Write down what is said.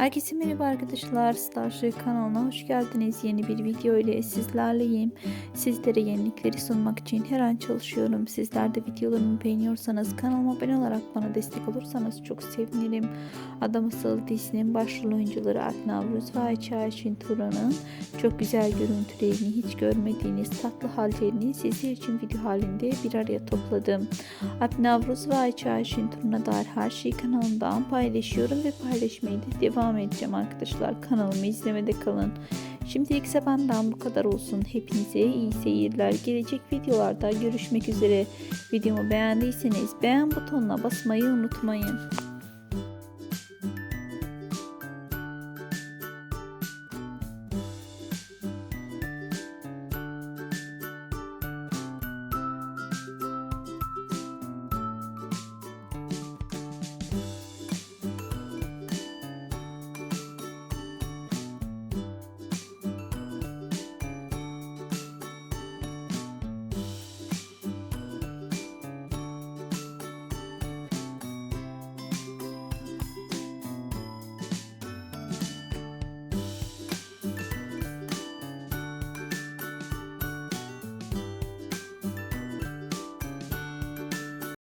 Herkese merhaba arkadaşlar. Starship kanalına hoş geldiniz. Yeni bir video ile sizlerleyim. Sizlere yenilikleri sunmak için her an çalışıyorum. Sizler de videolarımı beğeniyorsanız kanalıma abone olarak bana destek olursanız çok sevinirim. Adam Asıl dizinin başrol oyuncuları Alp Navruz ve Ayça Ayşin Turan'ın çok güzel görüntülerini hiç görmediğiniz tatlı hallerini sizler için video halinde bir araya topladım. Alp Navruz ve Ayça Ayşin Turan'a dair her şeyi kanalımdan paylaşıyorum ve paylaşmayı da devam edeceğim arkadaşlar. Kanalımı izlemede kalın. Şimdilik ise benden bu kadar olsun. Hepinize iyi seyirler. Gelecek videolarda görüşmek üzere. Videomu beğendiyseniz beğen butonuna basmayı unutmayın.